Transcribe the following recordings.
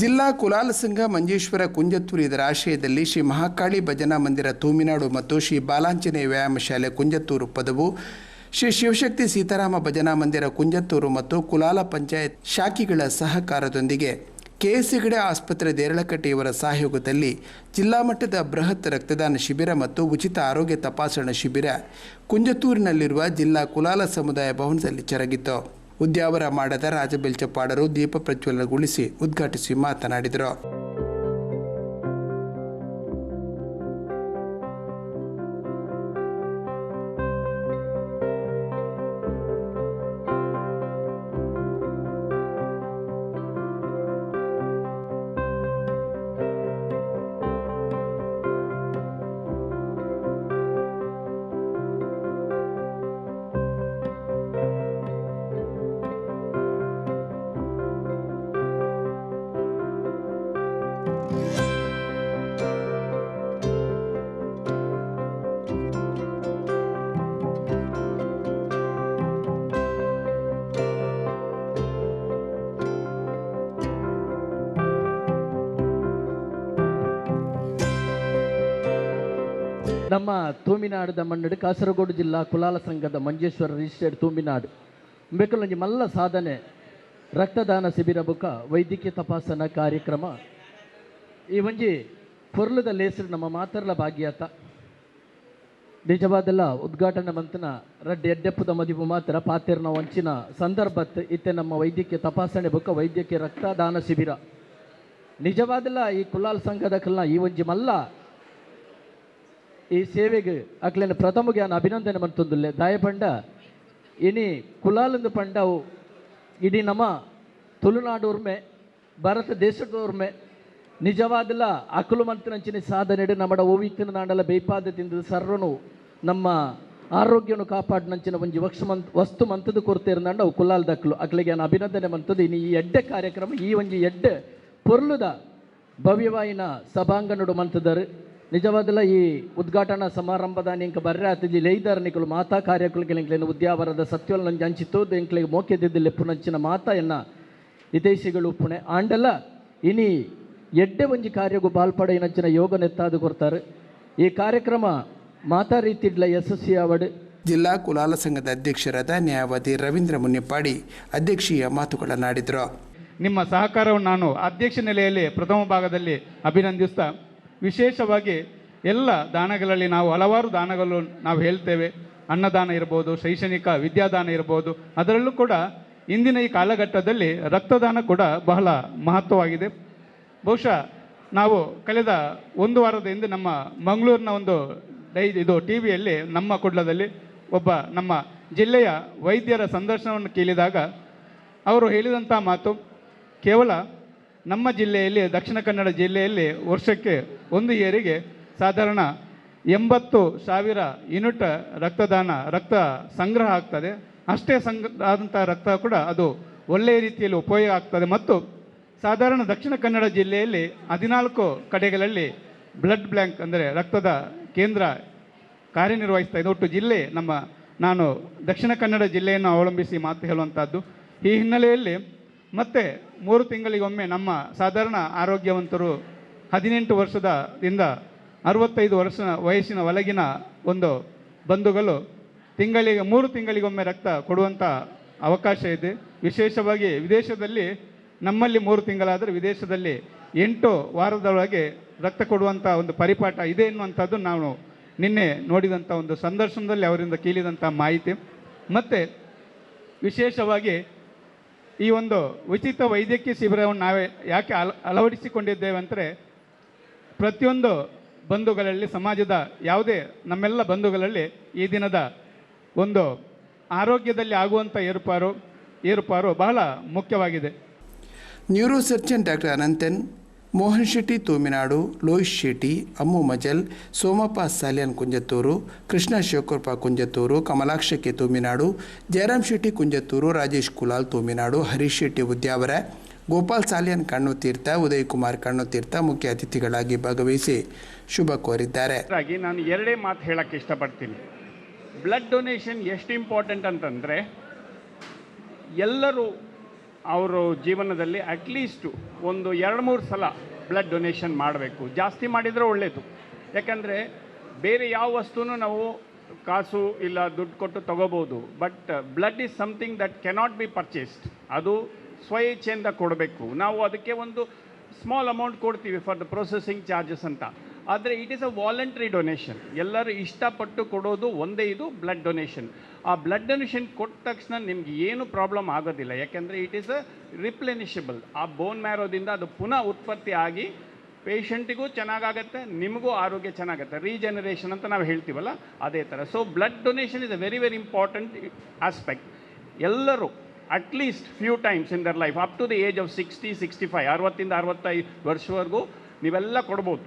ಜಿಲ್ಲಾ ಕುಲಾಲ ಸಂಘ ಮಂಜೇಶ್ವರ ಕುಂಜತ್ತೂರು ಇದರ ಆಶ್ರಯದಲ್ಲಿ ಶ್ರೀ ಮಹಾಕಾಳಿ ಭಜನಾ ಮಂದಿರ ತೂಮಿನಾಡು ಮತ್ತು ಶ್ರೀ ಬಾಲಾಂಜನೇಯ ವ್ಯಾಯಾಮ ಶಾಲೆ ಕುಂಜತ್ತೂರು ಪದವು. ಶ್ರೀ ಶಿವಶಕ್ತಿ ಸೀತಾರಾಮ ಭಜನಾ ಮಂದಿರ ಕುಂಜತ್ತೂರು ಮತ್ತು ಕುಲಾಲ ಪಂಚಾಯತ್ ಶಾಖೆಗಳ ಸಹಕಾರದೊಂದಿಗೆ ಕೆಎಸ್ ಗಡೆ ಆಸ್ಪತ್ರೆ ದೇರಳಕಟ್ಟೆಯವರ ಸಹಯೋಗದಲ್ಲಿ ಜಿಲ್ಲಾ ಮಟ್ಟದ ಬೃಹತ್ ರಕ್ತದಾನ ಶಿಬಿರ ಮತ್ತು ಉಚಿತ ಆರೋಗ್ಯ ತಪಾಸಣಾ ಶಿಬಿರ ಕುಂಜತ್ತೂರಿನಲ್ಲಿರುವ ಜಿಲ್ಲಾ ಕುಲಾಲ ಸಮುದಾಯ ಭವನದಲ್ಲಿ ಜರುಗಿತು. ಉದ್ಯಾವರ ಮಾಡದ ರಾಜಬೆಲ್ಚಪ್ಪಾಡರು ದೀಪ ಪ್ರಜ್ವಲನಗೊಳಿಸಿ ಉದ್ಘಾಟಿಸಿ ಮಾತನಾಡಿದರು. ನಮ್ಮ ತೂಮಿನಾಡದ ಮಣ್ಣಡು ಕಾಸರಗೋಡು ಜಿಲ್ಲಾ ಕುಲಾಲ ಸಂಘದ ಮಂಜೇಶ್ವರ ರಿಜಿಸ್ಟರ್ಡ್ ತೂಮಿನಾಡು. ಬೇಕಲ್ಲೊಂಜಿ ಮಲ್ಲ ಸಾಧನೆ, ರಕ್ತದಾನ ಶಿಬಿರ ಬುಕ ವೈದ್ಯಕೀಯ ತಪಾಸಣಾ ಕಾರ್ಯಕ್ರಮ. ಈ ಒಂಜಿ ಪೊರ್ಲದ ಲೇಸರು ನಮ್ಮ ಮಾತರ್ಲ ಭಾಗ್ಯಾತ. ನಿಜವಾದಲ್ಲ ಉದ್ಘಾಟನೆ ಮಂತನ ರಡ್ಡ್ ಎಡ್ಡೆಪ್ಪದ ಮದಿಪು ಮಾತ್ರ ಪಾತೆರ್ನ ವಂಚಿನ ಸಂದರ್ಭತ್ ಇತ್ತೆ ನಮ್ಮ ವೈದ್ಯಕೀಯ ತಪಾಸಣೆ ಬುಕ ವೈದ್ಯಕೀಯ ರಕ್ತದಾನ ಶಿಬಿರ. ನಿಜವಾದಲ್ಲ ಈ ಕುಲಾಲ್ ಸಂಘದ ಕಲ್ನ ಈ ಒಂಜಿ ಮಲ್ಲ ಈ ಸೇವೆಗೆ ಅಕ್ಲೆನ ಪ್ರಥಮಗೆ ನಾನು ಅಭಿನಂದನೆ ಮಂತೊಂದುಲ್ಲೆ. ದಾಯಪಂಡ, ಇನಿ ಕುಲಾಲಂದು ಪಂಡವು, ಇಡೀ ನಮ್ಮ ತುಳುನಾಡು ಉರ್ಮೆ ಭಾರತ ದೇಶದ ಉರ್ಮೆ ನಿಜವಾದಲ್ಲ ಅಕಲು ಮಂತ್ರಂಚಿನ ಸಾಧನೆ ನಮ್ಮಡ ಓವಿತ್ತಿನ ನಾಡಲ ಬೇಪಾದ ತಿಂದು ಸರ್ವನು ನಮ್ಮ ಆರೋಗ್ಯನು ಕಾಪಾಡಿನಂಚಿನ ಒಂಜಿ ವಕ್ಷ ಮಂತ್, ವಸ್ತು ಮಂತದ ಕೊರತೆ ಇರಂದು ಕುಲಾಲ್ ದಕ್ಕಲು ಅಕ್ಲಿಗೆ ನಾನು ಅಭಿನಂದನೆ ಮಂತದ್ದು ಇನ್ನು ಈ ಎಡ್ಡೆ ಕಾರ್ಯಕ್ರಮ, ಈ ಒಂಜಿ ಎಡ್ಡೆ ಪೊರ್ಲುದ ಭವ್ಯವಾಯಿನ ಸಭಾಂಗಣಡು ಮಂತದರು. ನಿಜವಾದಲ್ಲ ಈ ಉದ್ಘಾಟನಾ ಸಮಾರಂಭದ ನಿಂಕ ಬರ್ರೆ ಆತಜಿ ಲೈದರ್ ನಿಕಲು ಮಾತಾ ಕಾರ್ಯಕ್ರಮಕ್ಕೆ ನಿಂಕ್ಲೇನು ಉದ್ಯಾವರದ ಸತ್ಯವಲ್ ನಂಜಿ ಹಂಚಿತೋದು ಮೋಕೆ ಮೋಕೆದಿದ್ದಲ್ಲಿ ಪುನಂಚಿನ ಮಾತಾ ಎನ್ನ ಹಿತೈಷಿಗಳು ಪುಣೆ ಆಂಡಲ್ಲ ಇನಿ ಎಡ್ಡೆ ಒಂಜಿ ಕಾರ್ಯಗೂ ಬಾಲ್ಪಡ ಇನಂಚಿನ ಯೋಗ ನೆತ್ತಾದು ಕೊಡ್ತಾರೆ ಈ ಕಾರ್ಯಕ್ರಮ ಮಾತಾ ರೀತಿಡ್ಲ ಯಶಸ್ವಿ ಅವಡು ಜಿಲ್ಲಾ ಕುಲಾಲ ಸಂಘದ ಅಧ್ಯಕ್ಷರಾದ ನ್ಯಾಯವಾದಿ ರವೀಂದ್ರ ಮುನ್ನಿಪ್ಪಾಡಿ ಅಧ್ಯಕ್ಷೀಯ ಮಾತುಗಳನ್ನಾಡಿದರು. ನಿಮ್ಮ ಸಹಕಾರವನ್ನು ನಾನು ಅಧ್ಯಕ್ಷ ನೆಲೆಯಲ್ಲಿ ಪ್ರಥಮ ಭಾಗದಲ್ಲಿ ಅಭಿನಂದಿಸ್ತಾ ವಿಶೇಷವಾಗಿ ಎಲ್ಲ ದಾನಗಳಲ್ಲಿ ನಾವು ಹಲವಾರು ದಾನಗಳು ನಾವು ಹೇಳ್ತೇವೆ. ಅನ್ನದಾನ ಇರ್ಬೋದು, ಶೈಕ್ಷಣಿಕ ವಿದ್ಯಾದಾನ ಇರ್ಬೋದು. ಅದರಲ್ಲೂ ಕೂಡ ಇಂದಿನ ಈ ಕಾಲಘಟ್ಟದಲ್ಲಿ ರಕ್ತದಾನ ಕೂಡ ಬಹಳ ಮಹತ್ವವಾಗಿದೆ. ಬಹುಶಃ ನಾವು ಕಳೆದ ಒಂದು ವಾರದ ಹಿಂದೆ ನಮ್ಮ ಮಂಗಳೂರಿನ ಒಂದು ಡೈ, ಇದು ಟಿ ವಿಯಲ್ಲಿ ನಮ್ಮ ಕುಡ್ಲದಲ್ಲಿ ಒಬ್ಬ ನಮ್ಮ ಜಿಲ್ಲೆಯ ವೈದ್ಯರ ಸಂದರ್ಶನವನ್ನು ಕೇಳಿದಾಗ ಅವರು ಹೇಳಿದಂಥ ಮಾತು ಕೇವಲ ನಮ್ಮ ಜಿಲ್ಲೆಯಲ್ಲಿ, ದಕ್ಷಿಣ ಕನ್ನಡ ಜಿಲ್ಲೆಯಲ್ಲಿ ವರ್ಷಕ್ಕೆ ಒಂದು ಏರಿಗೆ ಸಾಧಾರಣ ಎಂಬತ್ತು ಸಾವಿರ ಯೂನಿಟ್ ರಕ್ತದಾನ, ರಕ್ತ ಸಂಗ್ರಹ ಆಗ್ತದೆ. ಅಷ್ಟೇ ಸಂಗ್ರಹ ಆದಂಥ ರಕ್ತ ಕೂಡ ಅದು ಒಳ್ಳೆಯ ರೀತಿಯಲ್ಲಿ ಉಪಯೋಗ ಆಗ್ತದೆ. ಮತ್ತು ಸಾಧಾರಣ ದಕ್ಷಿಣ ಕನ್ನಡ ಜಿಲ್ಲೆಯಲ್ಲಿ ಹದಿನಾಲ್ಕು ಕಡೆಗಳಲ್ಲಿ ಬ್ಲಡ್ ಬ್ಯಾಂಕ್ ಅಂದರೆ ರಕ್ತದ ಕೇಂದ್ರ ಕಾರ್ಯನಿರ್ವಹಿಸ್ತಾ ಇದೆ. ಒಟ್ಟು ಜಿಲ್ಲೆ ನಮ್ಮ, ನಾನು ದಕ್ಷಿಣ ಕನ್ನಡ ಜಿಲ್ಲೆಯನ್ನು ಅವಲಂಬಿಸಿ ಮಾತು ಹೇಳುವಂಥದ್ದು. ಈ ಹಿನ್ನೆಲೆಯಲ್ಲಿ ಮತ್ತೆ ಮೂರು ತಿಂಗಳಿಗೊಮ್ಮೆ ನಮ್ಮ ಸಾಧಾರಣ ಆರೋಗ್ಯವಂತರು ಹದಿನೆಂಟು ವರ್ಷದ ದಿಂದ ಅರವತ್ತೈದು ವರ್ಷ ವಯಸ್ಸಿನ ಒಳಗಿನ ಒಂದು ಬಂಧುಗಳು ತಿಂಗಳಿಗೆ, ಮೂರು ತಿಂಗಳಿಗೊಮ್ಮೆ ರಕ್ತ ಕೊಡುವಂಥ ಅವಕಾಶ ಇದೆ. ವಿಶೇಷವಾಗಿ ವಿದೇಶದಲ್ಲಿ, ನಮ್ಮಲ್ಲಿ ಮೂರು ತಿಂಗಳಾದರೆ ವಿದೇಶದಲ್ಲಿ ಎಂಟು ವಾರದೊಳಗೆ ರಕ್ತ ಕೊಡುವಂಥ ಒಂದು ಪರಿಪಾಠ ಇದೆ ಎನ್ನುವಂಥದ್ದು ನಾವು ನಿನ್ನೆ ನೋಡಿದಂಥ ಒಂದು ಸಂದರ್ಶನದಲ್ಲಿ ಅವರಿಂದ ಕೇಳಿದಂಥ ಮಾಹಿತಿ. ಮತ್ತು ವಿಶೇಷವಾಗಿ ಈ ಒಂದು ಉಚಿತ ವೈದ್ಯಕೀಯ ಶಿಬಿರವನ್ನು ನಾವೇ ಯಾಕೆ ಅಲ ಅಳವಡಿಸಿಕೊಂಡಿದ್ದೇವೆ ಅಂದರೆ ಪ್ರತಿಯೊಂದು ಬಂಧುಗಳಲ್ಲಿ, ಸಮಾಜದ ಯಾವುದೇ ನಮ್ಮೆಲ್ಲ ಬಂಧುಗಳಲ್ಲಿ ಈ ದಿನದ ಒಂದು ಆರೋಗ್ಯದಲ್ಲಿ ಆಗುವಂಥ ಏರುಪಾರು ಏರುಪಾರು ಬಹಳ ಮುಖ್ಯವಾಗಿದೆ. Neuro surgeon doctor Anantan Mohan Shetty, Thuminadu Lohith Shetty, Ammu Majal, Somappa Saliyan Kunjathur, Krishna Shivakrupa Kunjathur, Kamalaksha K Thuminadu Jayaram Shetty Kunjathur, Rajesh Kulal Thuminadu, Harish Shetty Udyavara, Gopal Saliyan Kannu Theertha, Uday Kumar ಕಣ್ಣುತೀರ್ಥ ಮುಖ್ಯ ಅತಿಥಿಗಳಾಗಿ ಭಾಗವಹಿಸಿ ಶುಭ ಕೋರಿದ್ದಾರೆ. ನಾನು ಎರಡೇ ಮಾತು ಹೇಳಕ್ಕೆ ಇಷ್ಟಪಡ್ತೀನಿ. Blood donation ಎಷ್ಟು ಇಂಪಾರ್ಟೆಂಟ್ ಅಂತಂದರೆ, ಎಲ್ಲರೂ ಅವರು ಜೀವನದಲ್ಲಿ ಅಟ್ಲೀಸ್ಟು ಒಂದು ಎರಡು ಮೂರು ಸಲ ಬ್ಲಡ್ ಡೊನೇಷನ್ ಮಾಡಬೇಕು. ಜಾಸ್ತಿ ಮಾಡಿದರೆ ಒಳ್ಳೆಯದು ಯಾಕಂದರೆ ಬೇರೆ ಯಾವ ವಸ್ತುನೂ ನಾವು ಕಾಸು ಇಲ್ಲ ದುಡ್ಡು ಕೊಟ್ಟು ತಗೋಬೋದು. But blood is something that cannot be purchased ಅದು ಸ್ವಇಚ್ಛೆಯಿಂದ ಕೊಡಬೇಕು. ನಾವು ಅದಕ್ಕೆ ಒಂದು ಸ್ಮಾಲ್ ಅಮೌಂಟ್ ಕೊಡ್ತೀವಿ ಫಾರ್ ದ ಪ್ರೊಸೆಸಿಂಗ್ ಚಾರ್ಜಸ್ ಅಂತ. ಆದರೆ it is a voluntary donation ಎಲ್ಲರೂ ಇಷ್ಟಪಟ್ಟು ಕೊಡೋದು ಒಂದೇ ಇದು ಬ್ಲಡ್ ಡೊನೇಷನ್ ಆ ಬ್ಲಡ್ ಡೊನೇಷನ್ ಕೊಟ್ಟ ತಕ್ಷಣ ನಿಮ್ಗೆ ಏನು ಪ್ರಾಬ್ಲಮ್ ಆಗೋದಿಲ್ಲ. ಯಾಕೆಂದರೆ ಇಟ್ ಈಸ್ ಅ ರಿಪ್ಲೆನಿಷಬಲ್ ಆ ಬೋನ್ ಮ್ಯಾರೋದಿಂದ ಅದು ಪುನಃ ಉತ್ಪತ್ತಿ ಆಗಿ ಪೇಷಂಟಿಗೂ ಚೆನ್ನಾಗಾಗತ್ತೆ, ನಿಮಗೂ ಆರೋಗ್ಯ ಚೆನ್ನಾಗತ್ತೆ. ರೀಜನರೇಷನ್ ಅಂತ ನಾವು ಹೇಳ್ತೀವಲ್ಲ, ಅದೇ ಥರ so blood donation is a very very important aspect ಎಲ್ಲರೂ at least few times in their life up to the age of sixty sixty five ಅರವತ್ತಿಂದ ಅರವತ್ತೈದು ವರ್ಷವರೆಗೂ ನೀವೆಲ್ಲ ಕೊಡ್ಬೋದು.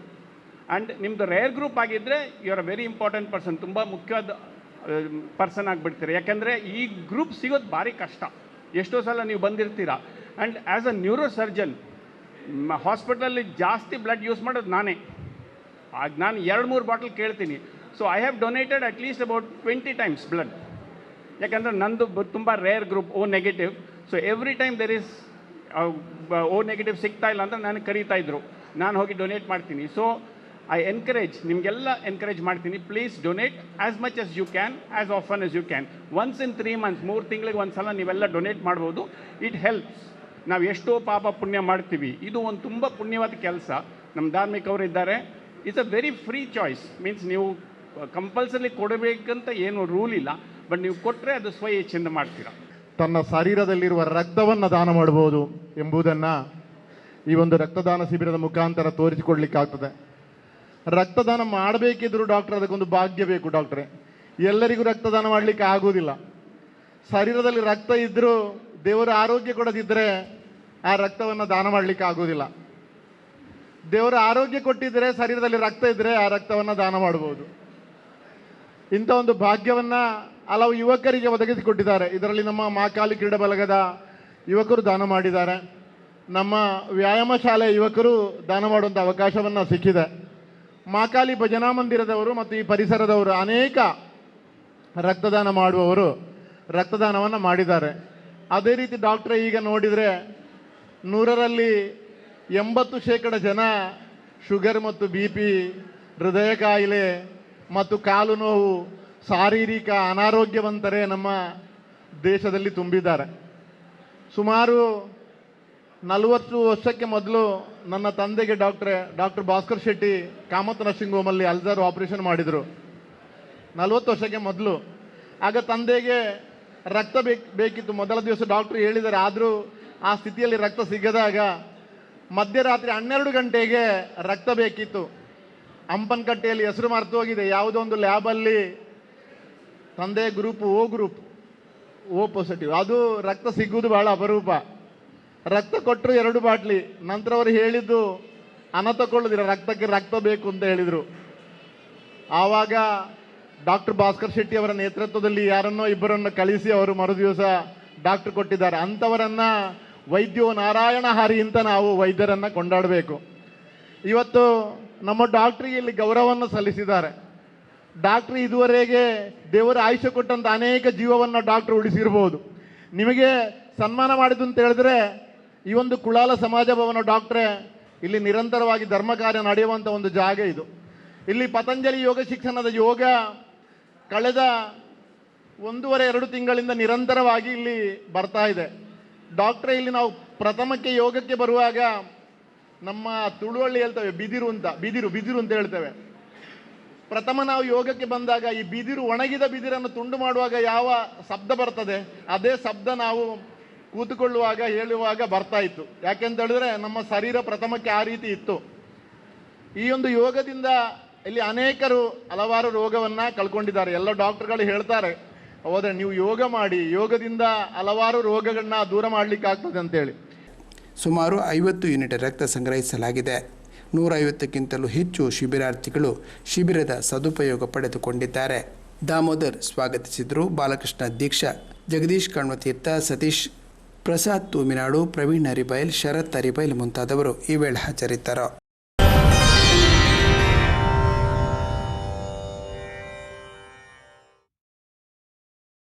ಆ್ಯಂಡ್ ನಿಮ್ಮದು ರೇರ್ ಗ್ರೂಪ್ ಆಗಿದ್ದರೆ you are very important person ತುಂಬ ಮುಖ್ಯವಾದ person ಆಗಿಬಿಡ್ತೀರಿ. ಯಾಕೆಂದರೆ ಈ ಗ್ರೂಪ್ ಸಿಗೋದು ಭಾರಿ ಕಷ್ಟ. ಎಷ್ಟೋ ಸಲ ನೀವು ಬಂದಿರ್ತೀರಾ. And as a neuro surgeon ಹಾಸ್ಪಿಟಲಲ್ಲಿ ಜಾಸ್ತಿ ಬ್ಲಡ್ ಯೂಸ್ ಮಾಡೋದು ನಾನೇ. ಆಗ ನಾನು ಎರಡು ಮೂರು ಬಾಟಲ್ ಕೇಳ್ತೀನಿ. So I have donated at least about twenty times blood ಯಾಕಂದರೆ ನಂದು ತುಂಬ rare group O negative so every time there is O negative ಸಿಗ್ತಾ ಇಲ್ಲ ಅಂತ ನಾನು ಕರೀತಾ ಇದ್ರು. ನಾನು ಹೋಗಿ ಡೊನೇಟ್ ಮಾಡ್ತೀನಿ. ಸೊ ಐ ಎನ್ಕರೇಜ್ ನಿಮಗೆಲ್ಲ ಎನ್ಕರೇಜ್ ಮಾಡ್ತೀನಿ please donate as much as you can as often as you can once in three months ಮೂರು ತಿಂಗಳಿಗೆ ಒಂದು ಸಲ ನೀವೆಲ್ಲ ಡೊನೇಟ್ ಮಾಡ್ಬೋದು. ಇಟ್ ಹೆಲ್ಪ್ಸ್ ನಾವು ಎಷ್ಟೋ ಪಾಪ ಪುಣ್ಯ ಮಾಡ್ತೀವಿ. ಇದು ಒಂದು ತುಂಬ ಪುಣ್ಯವಾದ ಕೆಲಸ. ನಮ್ಮ ಧಾರ್ಮಿಕವರು ಇದ್ದಾರೆ. It's a very free choice means ನೀವು ಕಂಪಲ್ಸರಿ ಕೊಡಬೇಕಂತ ಏನು ರೂಲ್ ಇಲ್ಲ. ಬಟ್ ನೀವು ಕೊಟ್ಟರೆ ಅದು ಸ್ವ ಇಚ್ಛೆಯಿಂದ ಮಾಡ್ತೀರಾ. ತನ್ನ ಶರೀರದಲ್ಲಿರುವ ರಕ್ತವನ್ನು ದಾನ ಮಾಡಬಹುದು ಎಂಬುದನ್ನು ಈ ಒಂದು ರಕ್ತದಾನ ಶಿಬಿರದ ಮುಖಾಂತರ ತೋರಿಸಿಕೊಡ್ಲಿಕ್ಕಾಗ್ತದೆ. ರಕ್ತದಾನ ಮಾಡಬೇಕಿದ್ರು ಡಾಕ್ಟರ್, ಅದಕ್ಕೊಂದು ಭಾಗ್ಯ ಬೇಕು ಡಾಕ್ಟ್ರೆ. ಎಲ್ಲರಿಗೂ ರಕ್ತದಾನ ಮಾಡಲಿಕ್ಕೆ ಆಗುವುದಿಲ್ಲ ಶರೀರದಲ್ಲಿ ರಕ್ತ ಇದ್ದರೂ ದೇವರ ಆರೋಗ್ಯ ಕೊಡದಿದ್ದರೆ ಆ ರಕ್ತವನ್ನು ದಾನ ಮಾಡಲಿಕ್ಕೆ ಆಗೋದಿಲ್ಲ. ದೇವರ ಆರೋಗ್ಯ ಕೊಟ್ಟಿದ್ದರೆ ಶರೀರದಲ್ಲಿ ರಕ್ತ ಇದ್ದರೆ ಆ ರಕ್ತವನ್ನು ದಾನ ಮಾಡಬಹುದು ಇಂಥ ಒಂದು ಭಾಗ್ಯವನ್ನ ಹಲವು ಯುವಕರಿಗೆ ಒದಗಿಸಿಕೊಟ್ಟಿದ್ದಾರೆ. ಇದರಲ್ಲಿ ನಮ್ಮ ಮಾಕಾಲಿ ಕ್ರೀಡಾ ಬಲಗದ ಯುವಕರು ದಾನ ಮಾಡಿದ್ದಾರೆ. ನಮ್ಮ ವ್ಯಾಯಾಮ ಶಾಲೆಯ ಯುವಕರು ದಾನ ಮಾಡುವಂಥ ಅವಕಾಶವನ್ನು ಸಿಕ್ಕಿದೆ. ಮಾಕಾಲಿ ಭಜನಾ ಮಂದಿರದವರು ಮತ್ತು ಈ ಪರಿಸರದವರು ಅನೇಕ ರಕ್ತದಾನ ಮಾಡುವವರು, ರಕ್ತದಾನವನ್ನು ಮಾಡಿದ್ದಾರೆ. ಅದೇ ರೀತಿ ಡಾಕ್ಟರ್, ಈಗ ನೋಡಿದರೆ ನೂರರಲ್ಲಿ ಎಂಬತ್ತು ಶೇಕಡ ಜನ ಶುಗರ್ ಮತ್ತು ಬಿ ಪಿ, ಹೃದಯ ಕಾಯಿಲೆ ಮತ್ತು ಕಾಲು ನೋವು, ಶಾರೀರಿಕ ಅನಾರೋಗ್ಯವಂತರೇ ನಮ್ಮ ದೇಶದಲ್ಲಿ ತುಂಬಿದ್ದಾರೆ. ಸುಮಾರು ನಲವತ್ತು ವರ್ಷಕ್ಕೆ ಮೊದಲು ನನ್ನ ತಂದೆಗೆ ಡಾಕ್ಟ್ರೆ, ಡಾಕ್ಟರ್ ಭಾಸ್ಕರ್ ಶೆಟ್ಟಿ ಕಾಮತ್ ನರ್ಸಿಂಗ್ ಹೋಮಲ್ಲಿ ಅಲ್ಸರ್ ಆಪರೇಷನ್ ಮಾಡಿದರು. ನಲವತ್ತು ವರ್ಷಕ್ಕೆ ಮೊದಲು. ಆಗ ತಂದೆಗೆ ರಕ್ತ ಬೇಕು, ಬೇಕಿತ್ತು. ಮೊದಲ ದಿವಸ ಡಾಕ್ಟ್ರು ಹೇಳಿದ್ದಾರೆ, ಆದರೂ ಆ ಸ್ಥಿತಿಯಲ್ಲಿ ರಕ್ತ ಸಿಗದಾಗ ಮಧ್ಯರಾತ್ರಿ ಹನ್ನೆರಡು ಗಂಟೆಗೆ ರಕ್ತ ಬೇಕಿತ್ತು. ಅಂಪನಕಟ್ಟೆಯಲ್ಲಿ ಹೆಸರು ಮರೆತು ಹೋಗಿದೆ. ಯಾವುದೋ ಒಂದು ಲ್ಯಾಬಲ್ಲಿ ತಂದೆ group O group, O positive. ಅದು ರಕ್ತ ಸಿಗುವುದು ಬಹಳ ಅಪರೂಪ. ರಕ್ತ ಕೊಟ್ಟರು ಎರಡು ಬಾಟ್ಲಿ. ನಂತರ ಅವರು ಹೇಳಿದ್ದು ಹಣ ತಗೊಳ್ಳೋದಿಲ್ಲ ರಕ್ತಕ್ಕೆ ರಕ್ತ ಬೇಕು ಅಂತ ಹೇಳಿದರು. ಆವಾಗ ಡಾಕ್ಟರ್ ಭಾಸ್ಕರ್ ಶೆಟ್ಟಿ ಅವರ ನೇತೃತ್ವದಲ್ಲಿ ಯಾರನ್ನೋ ಇಬ್ಬರನ್ನು ಕಳಿಸಿ ಅವರು ಮರುದಿವಸ ಡಾಕ್ಟರ್ ಕೊಟ್ಟಿದ್ದಾರೆ. ಅಂಥವರನ್ನು ವೈದ್ಯೋ ನಾರಾಯಣ ಹರಿ ಅಂತ ನಾವು ವೈದ್ಯರನ್ನ ಕೊಂಡಾಡಬೇಕು. ಇವತ್ತು ನಮ್ಮ ಡಾಕ್ಟ್ರಿಗೆ ಇಲ್ಲಿ ಗೌರವವನ್ನು ಸಲ್ಲಿಸಿದ್ದಾರೆ. ಡಾಕ್ಟ್ರ್ ಇದುವರೆಗೆ ದೇವರ ಆಯುಷ್ಯ ಕೊಟ್ಟಂಥ ಅನೇಕ ಜೀವವನ್ನು ಡಾಕ್ಟ್ರ್ ಉಳಿಸಿರ್ಬೋದು. ನಿಮಗೆ ಸನ್ಮಾನ ಮಾಡಿದ್ದು ಅಂತ ಹೇಳಿದ್ರೆ ಈ ಒಂದು ಕುಳಾಲ ಸಮಾಜ ಭವನ ಡಾಕ್ಟ್ರೆ, ಇಲ್ಲಿ ನಿರಂತರವಾಗಿ ಧರ್ಮ ಕಾರ್ಯ ನಡೆಯುವಂಥ ಒಂದು ಜಾಗ ಇದು. ಇಲ್ಲಿ ಪತಂಜಲಿ ಯೋಗ ಶಿಕ್ಷಣದ ಯೋಗ ಕಳೆದ ಒಂದೂವರೆ, ಎರಡು ತಿಂಗಳಿಂದ ನಿರಂತರವಾಗಿ ಇಲ್ಲಿ ಬರ್ತಾ ಇದೆ. ಡಾಕ್ಟ್ರೆ, ಇಲ್ಲಿ ನಾವು ಪ್ರಥಮಕ್ಕೆ ಯೋಗಕ್ಕೆ ಬರುವಾಗ ನಮ್ಮ ತುಳುವಳ್ಳಿ ಹೇಳ್ತೇವೆ, ಬಿದಿರು ಅಂತ, ಬಿದಿರು ಬಿದಿರು ಅಂತ ಹೇಳ್ತೇವೆ. ಪ್ರಥಮ ನಾವು ಯೋಗಕ್ಕೆ ಬಂದಾಗ ಈ ಬಿದಿರು ಒಣಗಿದ ಬಿದಿರನ್ನು ತುಂಡು ಮಾಡುವಾಗ ಯಾವ ಶಬ್ದ ಬರ್ತದೆ? ಅದೇ ಶಬ್ದ ನಾವು ಕೂತುಕೊಳ್ಳುವಾಗ, ಹೇಳುವಾಗ ಬರ್ತಾ ಇತ್ತು. ಯಾಕೆಂತ ಹೇಳಿದ್ರೆ ನಮ್ಮ ಶರೀರ ಪ್ರಥಮಕ್ಕೆ ಆ ರೀತಿ ಇತ್ತು. ಈ ಒಂದು ಯೋಗದಿಂದ ಇಲ್ಲಿ ಅನೇಕರು ಹಲವಾರು ರೋಗವನ್ನ ಕಳ್ಕೊಂಡಿದ್ದಾರೆ. ಎಲ್ಲ ಡಾಕ್ಟರ್ಗಳು ಹೇಳ್ತಾರೆ, ಹೋದರೆ ನೀವು ಯೋಗ ಮಾಡಿ, ಯೋಗದಿಂದ ಹಲವಾರು ರೋಗಗಳನ್ನ ದೂರ ಮಾಡ್ಲಿಕ್ಕೆ ಆಗ್ತದೆ ಅಂತೇಳಿ. ಸುಮಾರು ಐವತ್ತು ಯೂನಿಟ್ ರಕ್ತ ಸಂಗ್ರಹಿಸಲಾಗಿದೆ. ನೂರೈವತ್ತಕ್ಕಿಂತಲೂ ಹೆಚ್ಚು ಶಿಬಿರಾರ್ಥಿಗಳು ಶಿಬಿರದ ಸದುಪಯೋಗ ಪಡೆದುಕೊಂಡಿದ್ದಾರೆ. ದಾಮೋದರ್ ಸ್ವಾಗತಿಸಿದರು. ಬಾಲಕೃಷ್ಣ ದೀಕ್ಷಾ ಜಗದೀಶ್ ಕಣ್ವತೀರ್ಥ ಸತೀಶ್ ಪ್ರಸಾದ್ ತೂಮಿನಾಡು ಪ್ರವೀಣ್ ಅರಿಬೈಲ್ ಶರತ್ ಅರಿಬೈಲ್ ಮುಂತಾದವರು ಈ ವೇಳೆ ಹಾಜರಿದ್ದರು.